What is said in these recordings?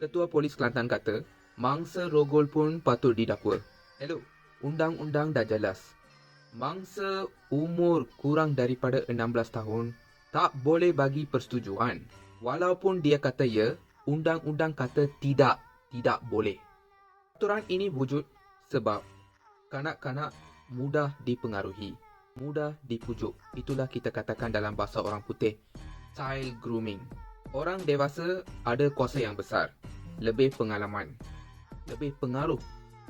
Ketua Polis Kelantan kata, mangsa rogol pun patut didakwa. Hello, undang-undang dah jelas. Mangsa umur kurang daripada 16 tahun tak boleh bagi persetujuan. Walaupun dia kata ya, undang-undang kata tidak, tidak boleh. Aturan ini wujud sebab kanak-kanak mudah dipengaruhi, mudah dipujuk. Itulah kita katakan dalam bahasa orang putih, child grooming. Orang dewasa ada kuasa yang besar, lebih pengalaman, lebih pengaruh,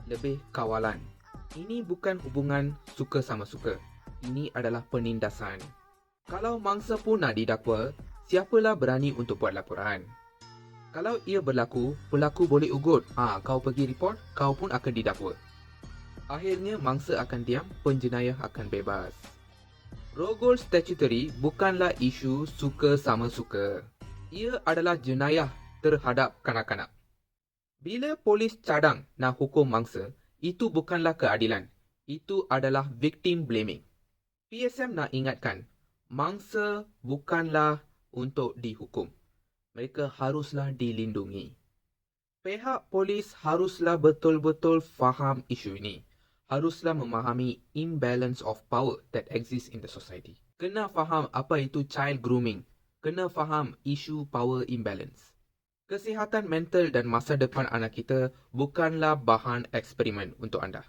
lebih kawalan. Ini bukan hubungan suka sama suka. Ini adalah penindasan. Kalau mangsa pun nak didakwa, siapalah berani untuk buat laporan? Kalau ia berlaku, pelaku boleh ugut. Ah, kau pergi report, kau pun akan didakwa. Akhirnya mangsa akan diam, penjenayah akan bebas. Rogol statutory bukanlah isu suka sama suka. Ia adalah jenayah terhadap kanak-kanak. Bila polis cadang nak hukum mangsa, itu bukanlah keadilan. Itu adalah victim blaming. PSM nak ingatkan, mangsa bukanlah untuk dihukum. Mereka haruslah dilindungi. Pihak polis haruslah betul-betul faham isu ini. Haruslah memahami imbalance of power that exists in the society. Kena faham apa itu child grooming. Kena faham isu power imbalance. Kesihatan mental dan masa depan anak kita bukanlah bahan eksperimen untuk anda.